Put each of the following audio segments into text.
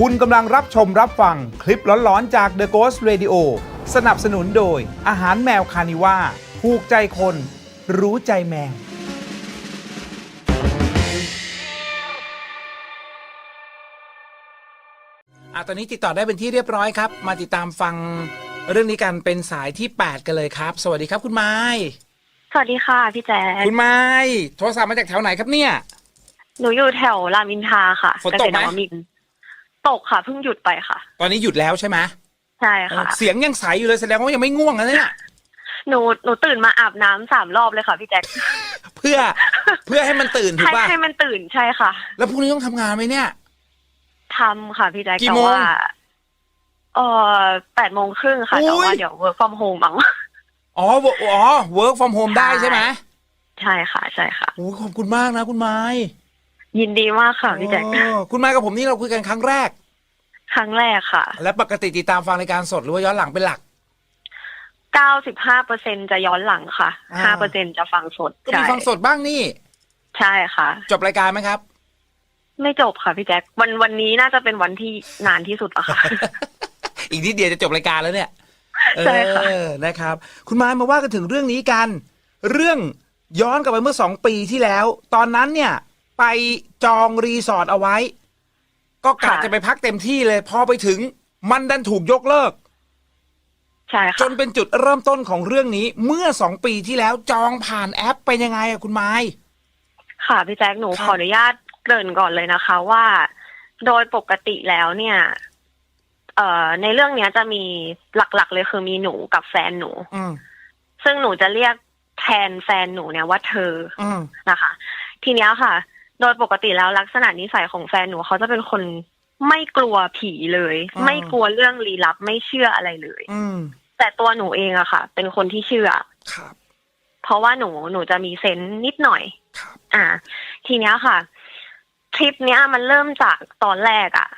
คุณกำลังรับชมรับฟังคลิปหลอนๆจาก The Ghost Radio สนับสนุนโดย อาหารแมวคานิว่าผูกใจคน รู้ใจแมว อะตอนนี้ติดต่อได้เป็นที่เรียบร้อยครับ มาติดตามฟังเรื่องนี้กันเป็นสายที่ 8 กันเลยครับ สวัสดีครับคุณไม้สวัสดีค่ะพี่แจ๊คคุณไม้โทรศัพท์มาจากแถวไหนครับเนี่ย หนูอยู่แถวรามอินทราค่ะฝนตกไหม เษตรนวมินทร์ ตกค่ะเพิ่งหยุดไปค่ะ ตอนนี้หยุดแล้วใช่ไหมใช่ค่ะ เสียงยังใสอยู่เลยแสดงว่ายังไม่ง่วงนะเนี่ยหนูหนูตื่นมาอาบน้ำสามรอบเลยค่ะพี่แจ๊คเพื่อ เพื่อให้มันตื่นถูกให้ป่ะให้มันตื่นใช่ค่ะแล้วพรุ่งนี้ต้องทำงานไหมเนี่ย ทำค่ะพี่แจ๊คกี่แต่โมงว่าเออแปดโมงครึ่งค่ะอุ๊ยแต่ว่าเดี๋ยว work from home มั้ง อ๋อ wo- อ๋อ work from home ได้ใช่ไหมใช่ค่ะ ใช่ค่ะ โอ้ขอบคุณมากนะคุณไม้ ยินดีมากค่ะพี่แจ๊คอ๋อคุณไม้กับผมนี่เราคุยกันครั้งแรก ครั้งแรกค่ะ และปกติติดตามฟังรายการสดหรือว่าย้อนหลังเป็นหลักเก้าสิบห้าเปอร์เซ็นจะย้อนหลังค่ะอ่าห้าเปอร์เซ็นจะฟังสดก็มีใช่ฟังสดบ้างนี่ ใช่ค่ะ จบรายการไหมครับ ไม่จบค่ะพี่แจ๊ควันวันนี้น่าจะเป็นวันที่นานที่สุดอะค่ะ อีกนิดเดียวจะจบรายการแล้วเนี่ยใช่ค่ะ เออนะครับ คุณไม้มาว่ากันถึงเรื่องนี้กัน เรื่องย้อนกลับไปเมื่อสองปีที่แล้ว ตอนนั้นเนี่ย ไปจองรีสอร์ทเอาไว้ ก็กะจะไปพักเต็มที่เลย พอไปถึงมันดันถูกยกเลิก ใช่จค่ะนเป็นจุดเริ่มต้นของเรื่องนี้ เมื่อสองปีที่แล้วจองผ่านแอปเป็นยังไงอะคุณไม้ ค่ะพี่แจ๊คหนูครับ ขออนุญาตเกริ่นก่อนเลยนะคะว่า โดยปกติแล้วเนี่ย เอ่อ ในเรื่องเนี้ยจะมีหลักๆ เลยคือมีหนูกับแฟนหนู อืมซึ่งหนูจะเรียกแทนแฟนหนูเนี่ยว่าเธออืมนะคะ ทีเนี้ยค่ะ โดยปกติแล้วลักษณะนิสัยของแฟนหนูเขาจะเป็นคนไม่กลัวผีเลย ไม่กลัวเรื่องลี้ลับไม่เชื่ออะไรเลย อืมแต่ตัวหนูเองอะค่ะ เป็นคนที่เชื่อครับ เพราะว่าหนูหนูจะมีเซนส์นิดหน่อยครับอ่า ทีเนี้ยค่ะทริปเนี้ยมันเริ่มจากตอนแรกอะ่ะ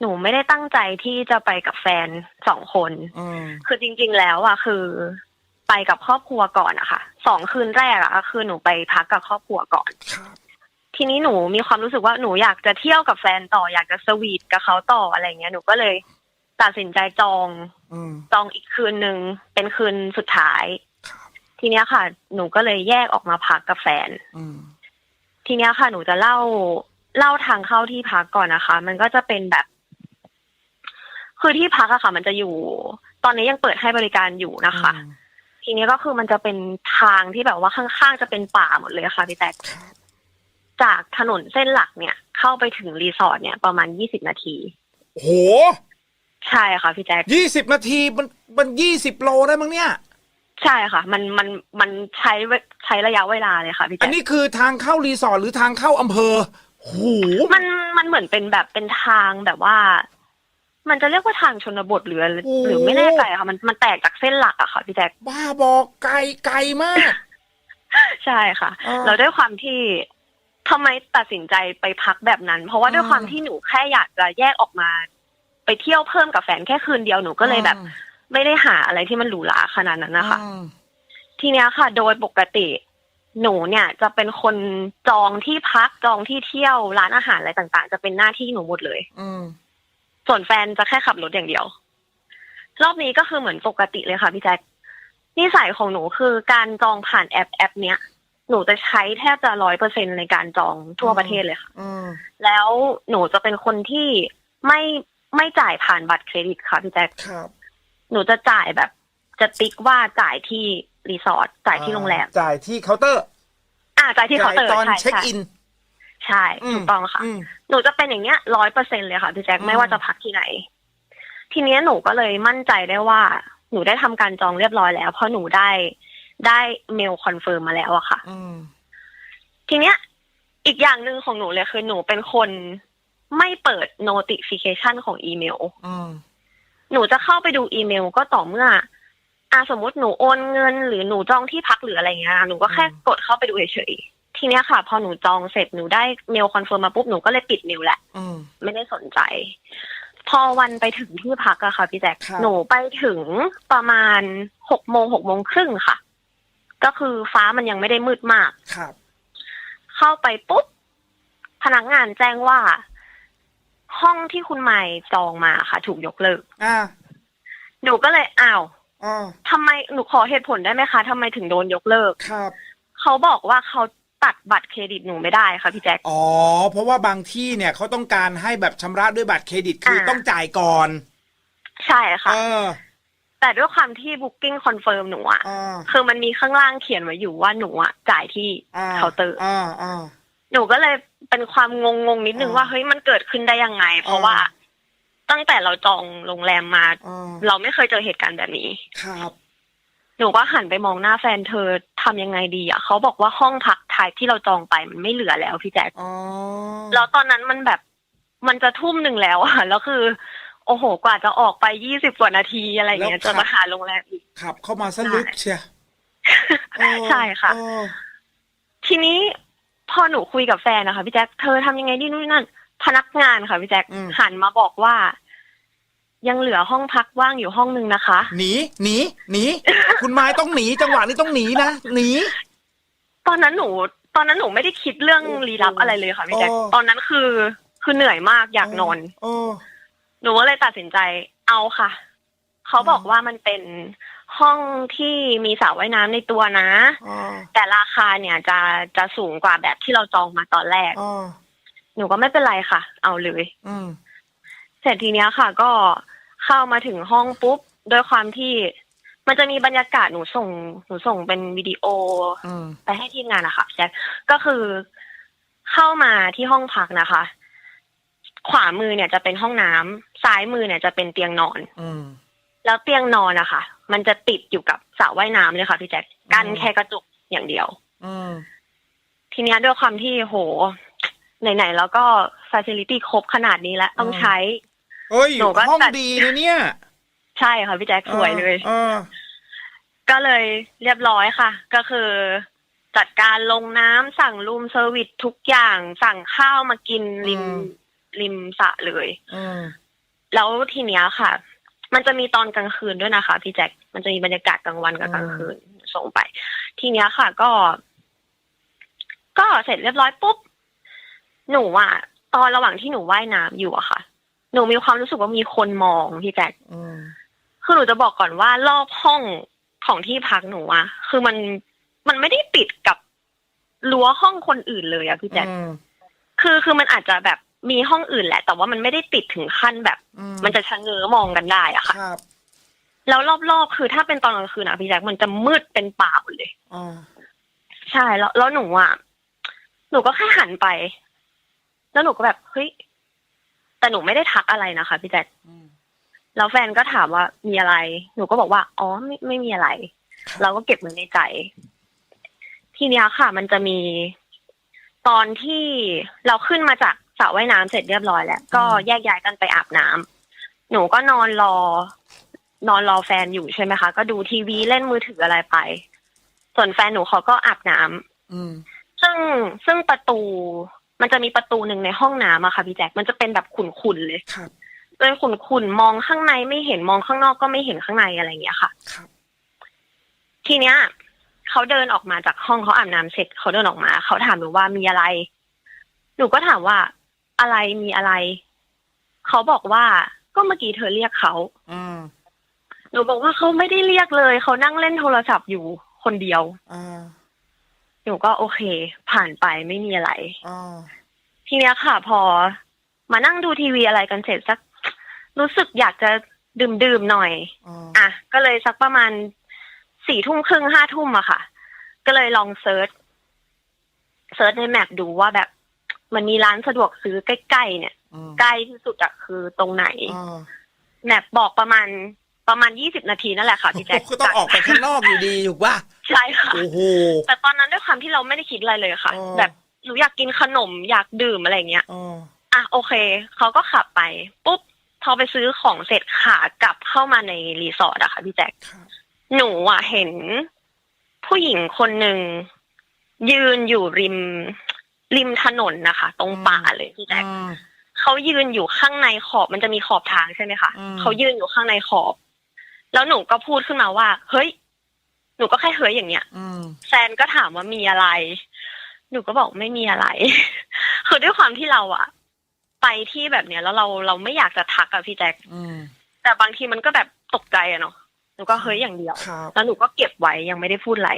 หนูไม่ได้ตั้งใจที่จะไปกับแฟนสองคนอืมคือจริง ๆ แล้วอะ่ะคือไปกับครอบครัวก่อนอะค่ะสองคืนแรกอะ่ะคือหนูไปพักกับครอบครัวก่อนครับ ทีนี้หนูมีความรู้สึกว่าหนูอยากจะเที่ยวกับแฟนต่ออยากจะสวีทกับเขาต่ออะไรเงี้ยหนูก็เลยตัดสินใจจองอืมจองอีกคืนหนึ่งเป็นคืนสุดท้ายครับทีเนี้ยค่ะ หนูก็เลยแยกออกมาพักกับแฟน อืมทีเนี้ยค่ะ หนูจะเล่าเล่าทางเข้าที่พักก่อนนะคะ มันก็จะเป็นแบบ คือที่พักอะค่ะ มันจะอยู่ ตอนนี้ยังเปิดให้บริการอยู่นะคะทีนี้ก็คือมันจะเป็นทางที่แบบว่าข้างๆจะเป็นป่าหมดเลยค่ะพี่แจ๊คครับ จากถนนเส้นหลักเนี่ย เข้าไปถึงรีสอร์ทเนี่ยประมาณยี่สิบนาทีโอ้โหใช่ค่ะพี่แจ๊คยี่สิบนาทีมันมันยี่สิบโลได้มั้งเนี่ย ใช่ค่ะ มันมันมันใช้เวใช้ระยะเวลาเลยค่ะพี่อัแจ๊นคนี้คือทางเข้ารีสอร์ทหรือทางเข้าอำเภอโหมันมันเหมือนเป็นแบบเป็นทางแบบว่า มันจะเรียกว่าทางชนบทหรือหรือไม่แน่ใจอะค่ะ มันมันแตกจากเส้นหลักอะค่ะพี่แจ๊คบ้าบอกไกลไกลมาก ใช่ค่ะอ่าแล้วด้วยความที่ ทำไมตัดสินใจไปพักแบบนั้น เพราะว่าด้วยอ่าความที่หนูแค่อยากจะแยกออกมา ไปเที่ยวเพิ่มกับแฟนแค่คืนเดียวหนูก็เลยแบบ ไม่ได้หาอะไรที่มันหรูหราขนาดนั้นนะคะอืมทีเนี้ยค่ะ โดยปกติ หนูเนี่ยจะเป็นคนจองที่พักจองที่เที่ยวร้านอาหารอะไรต่าง ๆ จะเป็นหน้าที่หนูหมดเลย อืมส่วนแฟนจะแค่ขับรถอย่างเดียว รอบนี้ก็คือเหมือนปกติเลยค่ะพี่แจ๊คนิสัยของหนูคือการจองผ่านแอปแอป เนี้ย หนูจะใช้แทบจะร้อยเปอร์เซ็นในการจองทั่วประเทศเลยค่ะอืมแล้วหนูจะเป็นคนที่ไม่ไม่จ่ายผ่านบัตรเครดิตค่ะพี่แจ๊คครับหนูจะจ่ายแบบ จะติ๊กว่าจ่ายที่รีสอร์ทจ่ายที่โรงแรมจ่ายที่เคาน์เตอร์ อ่าจ่ายที่เคาน์เตอร์จ่ายตอนใช่เช็คใช่อินใช่ถูกต้องค่ะอืมหนูจะเป็นอย่างเงี้ยร้อยเปอร์เซ็นเลยค่ะพี่แจ๊คอืมไม่ว่าจะพักที่ไหน ทีเนี้ยหนูก็เลยมั่นใจได้ว่า หนูได้ทำการจองเรียบร้อยแล้ว เพราะหนูได้ ได้เมลคอนเฟิร์มมาแล้วอะค่ะอืมทีเนี้ย อีกอย่างหนึ่งของหนูเลยคือหนูเป็นคนไม่เปิด notification ของอีเมลอืมหนูจะเข้าไปดูอีเมลก็ต่อเมื่ออ่าสมมติหนูโอนเงิน หรือหนูจองที่พักหรืออะไรเงี้ยหนูก็แค่กดเข้าไปดูเฉยๆทีเนี้ยค่ะ พอหนูจองเสร็จหนูได้เมลคอนเฟิร์มมาปุ๊บหนูก็เลยปิดเมลแหละอืมไม่ได้สนใจ พอวันไปถึงที่พักอะค่ะ พี่แจ๊คครับหนูไปถึงประมาณหกโมงหกโมงครึ่งค่ะ ก็คือฟ้ามันยังไม่ได้มืดมาก ครับ เข้าไปปุ๊บ พนักงานแจ้งว่า ห้องที่คุณไมค์จองมาค่ะ ถูกยกเลิก อ่าหนูก็เลยอ้าวอ่าทำไมหนูขอเหตุผลได้ไหมคะทำไมถึงโดนยกเลิก ครับ เขาบอกว่าเขาตัดบัตรเครดิตหนูไม่ได้ค่ะพี่แจ็ค อ๋อ เพราะว่าบางที่เนี่ยเขาต้องการให้แบบชำระด้วยบัตรเครดิตคืออ่าต้องจ่ายก่อน ใช่ค่ะ เออ แต่ด้วยความที่ Booking Confirm หนูอะอ่าคือมันมีข้างล่างเขียนไว้อยู่ว่าหนูอะจ่ายที่อ่าเคาน์เตอร์ อ่าอ่า หนูก็เลยเป็นความงงงๆนิดนึงอ่าว่าเฮ้ยมันเกิดขึ้นได้ยังไง เพราะอ่า ว่าตั้งแต่เราจองโรงแรมมา อ่าเราไม่เคยเจอเหตุการณ์แบบนี้ ครับ หนูก็หันไปมองหน้าแฟนเธอทำยังไงดีอะเขาบอกว่าห้องพักไทยที่เราจองไปมันไม่เหลือแล้วพี่แจ๊คอ๋อแล้วตอนนั้นมันแบบมันจะทุ่มหนึ่งแล้วอะแล้วคือ โอ้โห กว่าจะออกไปยี่สิบกว่านาทีอะไรเงี้ยจะมาหาโรงแรมอีก ขับเข้ามาสลึกเชียเออใช่ค่ะ เออทีนี้พอหนูคุยกับแฟนนะคะพี่แจ๊คเธอทำยังไงดีนู่นนนั่น พนักงานค่ะพี่แจ๊คอืมหันมาบอกว่า ยังเหลือห้องพักว่างอยู่ห้องนึงนะคะ หนีหนีหนี คุณไม้ต้องหนีจังหวะนี้ต้องหนีนะหนี ตอนนั้นหนู ตอนนั้นหนูไม่ได้คิดเรื่องลี้ลับอะไรเลยค่ะพี่แจ๊คอ๋อตอนนั้นคือคือเหนื่อยมากอยากนอน โอ้ หนูก็เลยตัดสินใจเอาค่ะ เขาบอกว่ามันเป็นห้องที่มีสระว่ายน้ำในตัวนะอ๋อแต่ราคาเนี่ยจะจะสูงกว่าแบบที่เราจองมาตอนแรกอ๋อหนูก็ไม่เป็นไรค่ะ เอาเลยอืมเสร็จทีเนี้ยค่ะ ก็เข้ามาถึงห้องปุ๊บด้วยความที่มันจะมีบรรยากาศหนูส่งหนูส่งเป็นวิดีโออืมไปให้ทีมงานนะคะแจ็คก็คือเข้ามาที่ห้องพักนะคะ ขวามือเนี่ยจะเป็นห้องน้ำซ้ายมือเนี่ยจะเป็นเตียงนอน อืมแล้วเตียงนอนนะคะ มันจะติดอยู่กับสระว่ายน้ำเลยค่ะพี่แจ็คกันอืมแค่กระจกอย่างเดียว อืมทีเนี้ยด้วยความที่โห ไหนๆ แล้วก็ฟ a ซิลิตี้ครบขนาดนี้แล้วต้องใช้เฮ้ยหนูก็ห้องจัดดีนะเนี่ย ใช่ค่ะพี่แจ็คสวยเลยเออก็เลยเรียบร้อยค่ะ ก็คือจัดการลงน้ำสั่งรูมเซอร์วิสทุกอย่างสั่งข้าวมากินริมอืม ริมสระเลยอืมแล้วทีเนี้ยค่ะ มันจะมีตอนกลางคืนด้วยนะคะ พี่แจ็คมันจะมีบรรยากาศกลางวันกับกลางคืนส่งไป ทีเนี้ยค่ะ ก็ ก็เสร็จเรียบร้อยปุ๊บหนูอะตอนระหว่างที่หนูว่ายน้ำอยู่อะค่ะ หนูมีความรู้สึกว่ามีคนมองพี่แจ็คอืมคือหนูจะบอกก่อนว่ารอบห้องของที่พักหนูอะคือมันมันไม่ได้ติดกับรั้วห้องคนอื่นเลยอะพี่แจ๊คอืมคือคือมันอาจจะแบบ มีห้องอื่นแหละ แต่ว่ามันไม่ได้ติดถึงขั้นแบบอืมันจะชะเง้อมองกันได้อะค่ะครับแล้วรอบๆคือถ้าเป็นตอนกลางคืนอะพี่แจ๊คมันจะมืดเป็นป่าหมดเลยอ่าใช่แล้วแล้วหนูอะหนูก็แค่หันไป แล้วหนูก็แบบเฮ้ยแต่หนูไม่ได้ทักอะไรนะคะพี่แจ๊คอืมแล้วแฟนก็ถามว่ามีอะไร หนูก็บอกว่าอ๋อไม่ไม่มีอะไรครับเราก็เก็บมันในใจ ทีเนี้ยค่ะ มันจะมีตอนที่เราขึ้นมาจาก สระว่ายน้ำเสร็จเรียบร้อยแล้ว ก็แยกย้ายกันไปอาบน้ำหนูก็นอนรอ นอนรอแฟนอยู่ใช่ไหมคะ ก็ดูทีวีเล่นมือถืออะไรไป ส่วนแฟนหนูเขาก็อาบน้ำอืม ซึ่งซึ่งประตู มันจะมีประตูหนึ่งในห้องน้ำอะค่ะพี่แจ็คมันจะเป็นแบบขุ่นๆเลยครับเป็นขุ่นๆมองข้างในไม่เห็นมองข้างนอกก็ไม่เห็นข้างในอะไรอย่างเงี้ยค่ะครับทีเนี้ยเขาเดินออกมาจากห้องเขาอาบน้ำเสร็จเขาเดินออกมาเขาถามหนูว่ามีอะไร หนูก็ถามว่า อะไรมีอะไร เขาบอกว่าก็เมื่อกี้เธอเรียกเขาอืมหนูบอกว่าเขาไม่ได้เรียกเลย เขานั่งเล่นโทรศัพท์อยู่คนเดียวอ่าหนูก็โอเค ผ่านไปไม่มีอะไร อ่าทีเนี้ยค่ะ พอมานั่งดูทีวีอะไรกันเสร็จสัก รู้สึกอยากจะดื่มดื่มๆหน่อย อ่าอะก็เลยสักประมาณสี่ทุ่มครึ่งห้าทุ่มอะค่ะ ก็เลยลองเซิร์ชเซิร์ชในแมปดูว่าแบบ มันมีร้านสะดวกซื้อใกล้ๆเนี่ย อืมใกล้ที่สุดอะคือตรงไหนอ่าแมปบอกประมาณประมาณยี่สิบนาทีนั่นแหละค่ะพี่แจ๊คก็ต้องออกไปข้างนอกอยู่ดีถูกป่ะใช่ค่ะ โอ้โห แต่ตอนนั้นด้วยความที่เราไม่ได้คิดอะไรเลยค่ะ อ๋อ แบบหนูอยากกินขนมอยากดื่มอะไรเงี้ย อ๋ออะโอเคเขาก็ขับไป ปุ๊บพอไปซื้อของเสร็จขากลับเข้ามาในรีสอร์ทอะค่ะพี่แจ๊คครับหนูอะเห็นผู้หญิงคนหนึ่งยืนอยู่ริม ริมถนนนะคะ ตรงป่าเลยพี่แจ๊คอืมเขายืนอยู่ข้างในขอบมันจะมีขอบทางใช่ไหมคะอืมเขายืนอยู่ข้างในขอบ แล้วหนูก็พูดขึ้นมาว่า เฮ้ย หนูก็แค่เฮ้ยอย่างเงี้ยอืมแฟนก็ถามว่ามีอะไร หนูก็บอกไม่มีอะไร คือด้วยความที่เราอะไปที่แบบเนี้ยแล้วเราเราไม่อยากจะทักอะพี่แจ็คอืมแต่บางทีมันก็แบบตกใจอะเนาะหนูก็เฮ้ยอย่างเดียวครับแล้วหนูก็เก็บไว้ยังไม่ได้พูดอะไร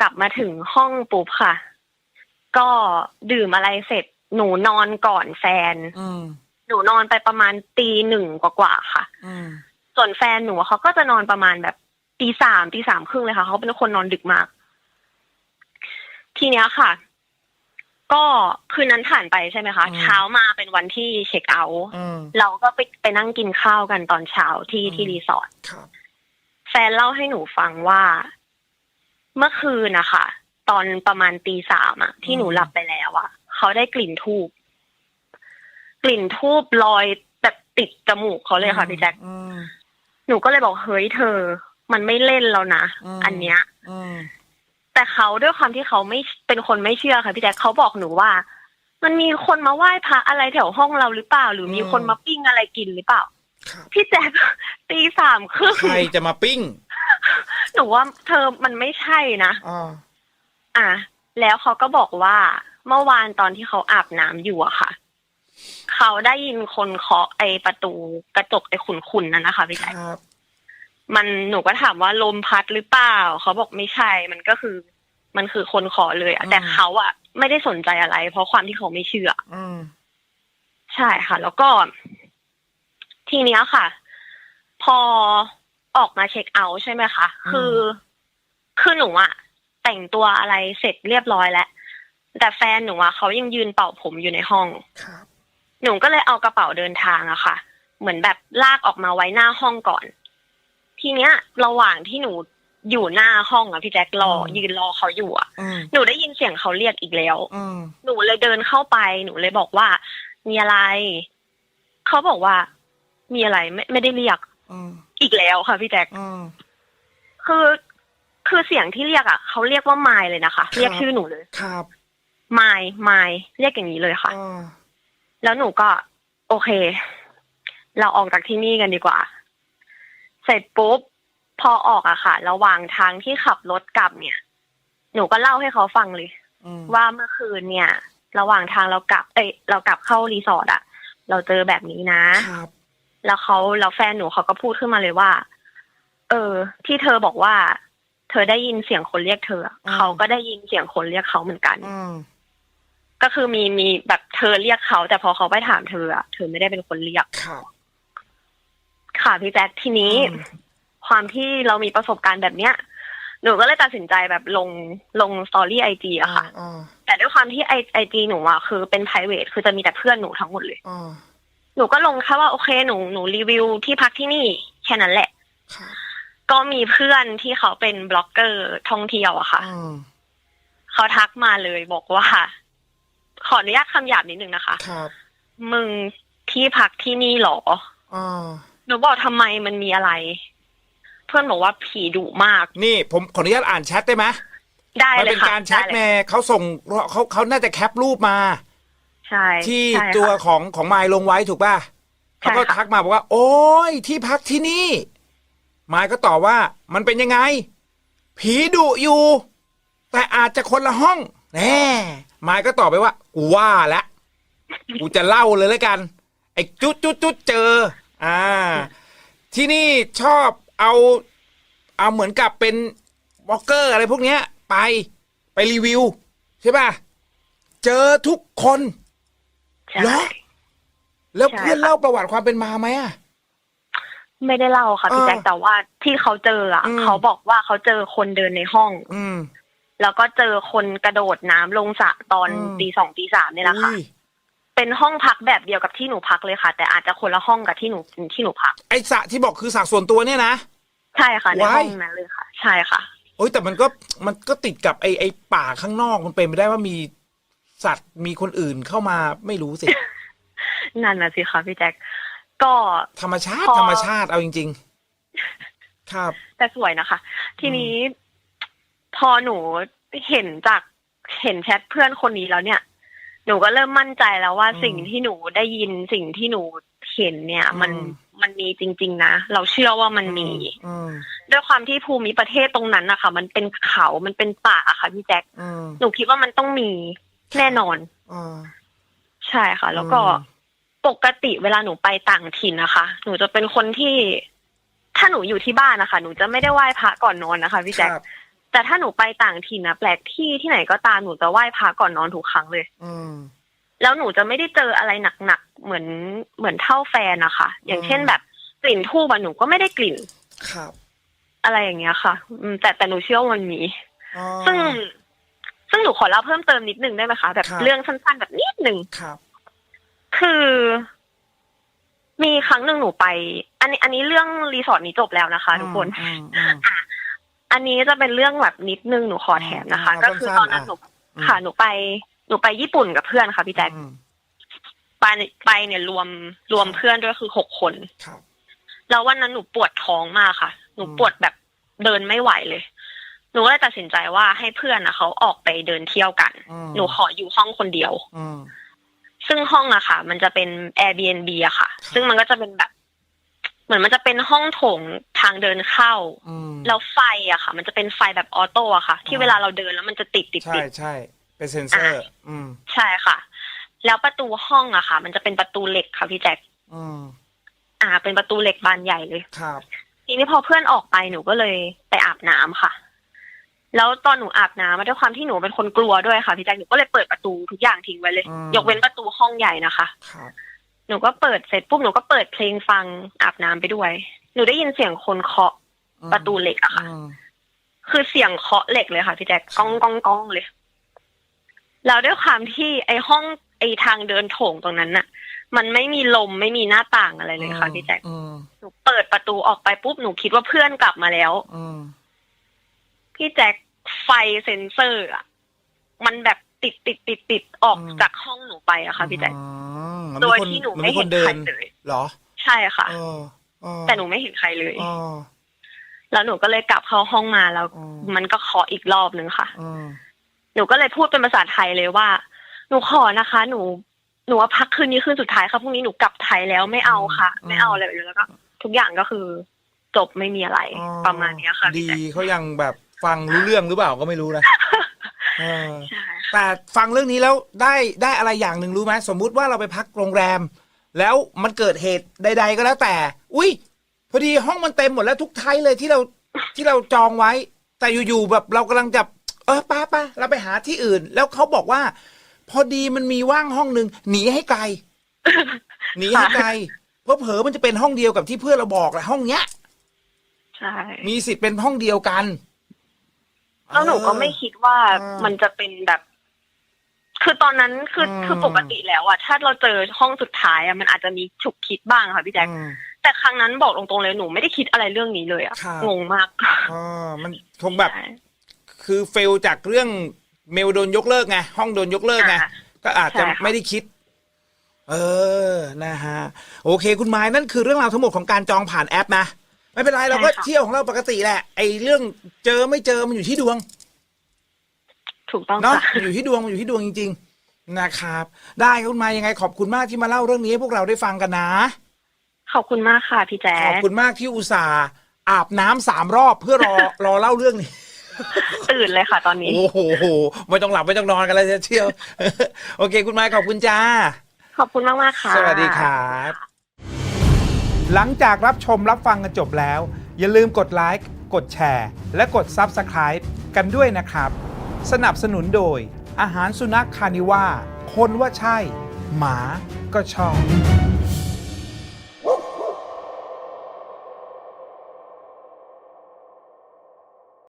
กลับมาถึงห้องปุ๊บค่ะ ก็ดื่มอะไรเสร็จหนูนอนก่อนแฟน อืมหนูนอนไปประมาณตีหนึ่งกว่าๆค่ะ อืมส่วนแฟนหนูอะเขาก็จะนอนประมาณแบบตีสามตีสามครึ่งเลยค่ะ เขาเป็นคนนอนดึกมาก ทีเนี้ยค่ะ ก็คืนนั้นผ่านไปใช่ไหมคะเช้ามาเป็นวันที่เช็คเอาท์อืม เราก็ไปไปนั่งกินข้าวกันตอนเช้าที่ที่รีสอร์ท ครับ แฟนเล่าให้หนูฟังว่า เมื่อคืนนะคะ ตอนประมาณตีสามอะที่หนูหลับไปแล้วอะเขาได้กลิ่นทูบกลิ่นทูบลอยแบบติดจมูกเขาเลยค่ะพี่แจ็คอืมหนูก็เลยบอกเฮ้ยเธอ มันไม่เล่นแล้วนะอืมอันเนี้ยอืมแต่เขาด้วยความที่เขาไม่เป็นคนไม่เชื่อค่ะพี่แจ๊คเขาบอกหนูว่า มันมีคนมาไหว้พระอะไรแถวห้องเราหรือเปล่า หรือมีคนมาปิ้งอะไรกินหรือเปล่าครับพี่แจ๊คตีสามครึ่งใครจะมาปิ้ง หนูว่าเธอมันไม่ใช่นะ อ่าอะแล้วเขาก็บอกว่าเมื่อวานตอนที่เขาอาบน้ำอยู่อะค่ะ เขาได้ยินคนเคาะไอประตูกระจกไอขุนๆนั่นนะคะพี่คแจ๊ครับมันหนูก็ถามว่าลมพัดหรือเปล่า เขาบอกไม่ใช่ มันก็คือ มันคือคนขอเลยอะอืมแต่เขาอะไม่ได้สนใจอะไร เพราะความที่เขาไม่เชื่อ อืมใช่ค่ะ แล้วก็ ทีเนี้ยค่ะ พอออกมาเช็คเอาท์ใช่ไหมคะอืมคือคือหนูอะ แต่งตัวอะไรเสร็จเรียบร้อยแล้วแต่แฟนหนูอะเขายังยืนเป่าผมอยู่ในห้องครับหนูก็เลยเอากระเป๋าเดินทางอะค่ะ เหมือนแบบลากออกมาไว้หน้าห้องก่อน ทีเนี้ย ระหว่างที่หนูอยู่หน้าห้องอะพี่แจ็ครออืมยืนรอเขาอยู่อะอืมหนูได้ยินเสียงเขาเรียกอีกแล้วอืมหนูเลยเดินเข้าไป หนูเลยบอกว่า มีอะไร เขาบอกว่า มีอะไรไม่ไม่ได้เรียกอืมอีกแล้วค่ะพี่แจ็คอืมคือ คือเสียงที่เรียกอะเขาเรียกว่าไมล์เลยนะคะครับเรียกชื่อหนูเลยครับไมล์ไมล์เรียกอย่างนี้เลยค่ะอ่าแล้วหนูก็ โอเค เราออกจากที่นี่กันดีกว่า เสร็จปุ๊บพอออกอะค่ะ ระหว่างทางที่ขับรถกลับเนี่ย หนูก็เล่าให้เขาฟังเลยอืมว่าเมื่อคืนเนี่ย ระหว่างทางเรากลับ เอ้ยเรากลับเข้ารีสอร์ทอะเราเจอแบบนี้นะครับแล้วเขาแล้วแฟนหนูเขาก็พูดขึ้นมาเลยว่า เออ ที่เธอบอกว่า เธอได้ยินเสียงคนเรียกเธออะอืมเขาก็ได้ยินเสียงคนเรียกเขาเหมือนกันอืมก็คือมีมีแบบเธอเรียกเขา แต่พอเขาไปถามเธออะเธอไม่ได้เป็นคนเรียกครับค่ะพี่แจ๊คทีนี้อืมความที่เรามีประสบการณ์แบบเนี้ยหนูก็เลยตัดสินใจแบบลงลงสตอรี่ไอจีอะค่ะอ่าแต่ด้วยความที่ไอไอจีหนูอะคือเป็น p r i v a t คือจะมีแต่เพื่อนหนูทั้งหมดเลยอ่าหนูก็ลงแค่ว่าโอเคหนูหนูรีวิวที่พักที่นี่แค่นั้นแหละครับ ก็มีเพื่อนที่เขาเป็นบล็อกเกอร์ท่องเที่ยวอะค่ะอืมเขาทักมาเลยบอกว่า ขออนุญาตคำหยาบนิดนึงนะคะ ครับ มึงที่พักที่นี่เหรออ่าหนูบอกทำไมมันมีอะไร เพื่อนบอกว่าผีดุมาก นี่ ผมขออนุญาตอ่านแชทได้ไหมได้มันเลยเป็นค่ะการแชทได้แมเลยเขาส่งเขาเขาน่าจะแคปรูปมาใช่ที่ใช่ค่ะตัวของของไมล์ลงไว้ถูกป่ะใช่เขาก็ค่ะทักมาบอกว่า โอ้ยที่พักที่นี่ ไมล์ก็ตอบว่ามันเป็นยังไง ผีดุอยู่ แต่อาจจะคนละห้องแน่ไมล์ก็ตอบไปว่า กูว่าแล้วกูจะเล่าเลยแล้วกัน ไอ้จุดจุดจุดเจอ อ่า ที่นี่ชอบเอาเอาเหมือนกับเป็นบล็อกเกอร์อะไรพวกเนี้ย ไปไปรีวิว ใช่ป่ะ เจอทุกคนใช่เหรอแล้วใช่เพื่อนค่ะเล่าประวัติความเป็นมาไหมอะ ไม่ได้เล่าค่ะพี่เออแจ็คแต่ว่าที่เขาเจออะอืมเขาบอกว่าเขาเจอคนเดินในห้อง อืมแล้วก็เจอคนกระโดดน้ำลงสระตอนอืมตีสองตีสามเนี่ยแหละค่ะอุ้ยเป็นห้องพักแบบเดียวกับที่หนูพักเลยค่ะ แต่อาจจะคนละห้องกับที่หนูที่หนูพัก ไอสระที่บอกคือสระส่วนตัวเนี่ยนะใช่ค่ะในว้ายห้องนั้นเลยค่ะ ใช่ค่ะโอ้ยแต่มันก็มันก็ติดกับไอไอป่าข้างนอกมันเป็นไปได้ว่ามีสัตว์มีคนอื่นเข้ามาไม่รู้สินั่นน่ะสิคะพี่แจ็ค ก็ธรรมชาติ พอ ธรรมชาติเอาจริง ๆ ครับ แต่สวยนะคะ ทีนี้พอหนูเห็นจากเห็นแชทเพื่อนคนนี้แล้วเนี่ย หนูก็เริ่มมั่นใจแล้วว่าอืมสิ่งที่หนูได้ยินสิ่งที่หนูเห็นเนี่ย มันอืม มันมีจริง ๆ นะ เราเชื่อว่ามันมี อืมด้วยความที่ภูมิประเทศตรงนั้นนะคะมันเป็นเขามันเป็นป่าอะค่ะพี่แจ็คอืมหนูคิดว่ามันต้องมีแน่นอน อ่า ใช่ค่ะ แล้วก็อืม ปกติเวลาหนูไปต่างถิ่นนะคะ หนูจะเป็นคนที่ ถ้าหนูอยู่ที่บ้านนะคะ หนูจะไม่ได้ไหว้พระก่อนนอนนะคะพี่แจ๊คครับ แต่ถ้าหนูไปต่างถิ่นนะแปลกที่ที่ไหนก็ตามหนูจะไหว้พระก่อนนอนทุกครั้งเลย อืม แล้วหนูจะไม่ได้เจออะไรหนักๆเหมือนเหมือนเท่าแฟนนะคะ อย่างเช่นแบบกลิ่นทูบอะหนูก็ไม่ได้กลิ่นครับอะไรอย่างเงี้ยค่ะ อืมแต่แต่หนูเชื่อว่ามันมี อ๋อ ซึ่ง ซึ่งหนูขอเล่าเพิ่มเติมนิดนึงได้ไหมคะ แบบครับ เรื่องสั้นๆแบบนิดนึง ครับ คือ มีครั้งหนึ่งหนูไป อันนี้ อันนี้เรื่องรีสอร์ทนี้จบแล้วนะคะ ทุกคนอืมอืมอันนี้จะเป็นเรื่องแบบนิดนึงหนูขอแถมนะคะอืมก็คือตอนนั้นสั้นๆหนูอะอืมค่ะ หนูไป หนูไปญี่ปุ่นกับเพื่อนค่ะพี่แจ๊คอืมไปไปเนี่ยรวมรวมเพื่อนด้วยคือหกคนครับแล้ววันนั้นหนูปวดท้องมากค่ะ หนูอืมปวดแบบเดินไม่ไหวเลย หนูก็เลยตัดสินใจว่าให้เพื่อนนะเขาออกไปเดินเที่ยวกันอืมหนูขออยู่ห้องคนเดียวอืม ซึ่งห้องอะค่ะ มันจะเป็น Airbnb อะค่ะครับซึ่งมันก็จะเป็นแบบ เหมือนมันจะเป็นห้องโถงทางเดินเข้าอืมแล้วไฟอะค่ะ มันจะเป็นไฟแบบออโต้อะค่ะ ที่อ๋อเวลาเราเดินแล้วมันจะติดติดใช่ติดใช่เป็นเซนเซอร์ อืมใช่ค่ะ แล้วประตูห้องอะค่ะ มันจะเป็นประตูเหล็กค่ะพี่แจ็คอืมอ่า เป็นประตูเหล็กบานใหญ่เลยครับ ทีนี้พอเพื่อนออกไปหนูก็เลยไปอาบน้ำค่ะ แล้วตอนหนูอาบน้ำด้วยความที่หนูเป็นคนกลัวด้วยค่ะพี่แจ็คหนูก็เลยเปิดประตูทุกอย่างทิ้งไว้เลย อืม ยกเว้นประตูห้องใหญ่นะคะ ครับ หนูก็เปิดเสร็จปุ๊บหนูก็เปิดเพลงฟังอาบน้ำไปด้วย หนูได้ยินเสียงคนเคาะอืมประตูเหล็กอะค่ะ อืม คือเสียงเคาะเหล็กเลยค่ะพี่แจ็คก้องก้องก้องเลย แล้วด้วยความที่ไอห้องไอทางเดินโถงตรงนั้นน่ะ มันไม่มีลมไม่มีหน้าต่างอะไรเลยค่ะพี่แจ็คอืมหนูเปิดประตูออกไปปุ๊บหนูคิดว่าเพื่อนกลับมาแล้ว อืม พี่แจ็คไฟเซ็นเซอร์อะมันแบบติดติดติดติดออกจากห้องหนูไปอะค่ะพี่แจ็คอืมโดยมัที่หนูมัไม่คเห็นเดิใครนเลยเหรอ ใช่ค่ะเออเออแต่หนูไม่เห็นใครเลยเออแล้วหนูก็เลยกลับเข้าห้องมาแล้วอืมมันก็เคาะอีกรอบนึงค่ะอืมหนูก็เลยพูดเป็นภาษาไทยเลยว่า หนูขอนะคะ หนูหนูว่าพักคืนนี้คืนสุดท้ายค่ะพรุ่งนี้หนูกลับไทยแล้วไม่เอาค่ะ ไม่เอาเลยแล้วก็ ทุกอย่างก็คือ จบไม่มีอะไรอ๋อประมาณเนี้ยค่ะดีพี่แจ๊คเขายังแบบ ฟังรู้เรื่องหรือเปล่าก็ไม่รู้นะเออใช่ค่ะแต่ฟังเรื่องนี้แล้วได้ได้อะไรอย่างหนึ่งรู้ไหมสมมุติว่าเราไปพักโรงแรม แล้วมันเกิดเหตุใด ๆ ก็แล้วแต่ อุ้ยพอดีห้องมันเต็มหมดแล้วทุกไทยเลยที่เราที่เราจองไว้ แต่อยู่ๆแบบเรากำลังจะเออป้าป้าเราไปหาที่อื่น แล้วเขาบอกว่า พอดีมันมีว่างห้องหนึ่งหนีให้ไกล หนีให้ไกลเพราะเผลอๆมันจะเป็นห้องเดียวกับที่เพื่อนเราบอกแหละห้องเนี้ย ใช่ มีสิทธิ์เป็นห้องเดียวกัน แล้วหนูก็ไม่คิดว่าเออมันจะเป็นแบบ คือตอนนั้นคืออืมคือปกติแล้วอะถ้าเราเจอห้องสุดท้ายอะมันอาจจะมีฉุกคิดบ้างค่ะพี่แจ๊คอืม แต่ครั้งนั้นบอกตรงๆเลยหนูไม่ได้คิดอะไรเรื่องนี้เลยอะครับ งงมากอ๋อมันคงแบบใช่คือเฟลจากเรื่องเมลโดนยกเลิกไงห้องโดนยกเลิกไง อ่าก็อาจจะใช่ค่ะ ไม่ได้คิด เออ นะฮะ โอเค คุณไม้นั่นคือเรื่องราวทั้งหมดของการจองผ่านแอปนะ ไม่เป็นไรเราก็เที่ยวของเราปกติแหละ ไอ้เรื่องเจอไม่เจอมันอยู่ที่ดวง ถูกต้องเนาะค่ะมันอยู่ที่ดวงมันอยู่ที่ดวงจริง ๆ นะครับ ได้ครับคุณไม้ยังไงขอบคุณมากที่มาเล่าเรื่องนี้ให้พวกเราได้ฟังกันนะ ขอบคุณมากค่ะพี่แจ๊ขอบคคุณมากที่อุตส่าห์อาบน้ำสามรอบเพื่อรอรอเล่าเรื่องนี้ตื่นเลยค่ะตอนนี้ โอ้โหไม่ต้องหลับไม่ต้องนอนกันเลยเชียว โอเค คุณไม้ขอบคุณจ้า ขอบคุณมากมากๆค่ะ สวัสดีครับ หลังจากรับชมรับฟังกันจบแล้ว อย่าลืมกดไลค์กดแชร์ และกด Subscribe กันด้วยนะครับ สนับสนุนโดย อาหารสุนัขคานิว่าคนว่าใช่ หมาก็ชอบ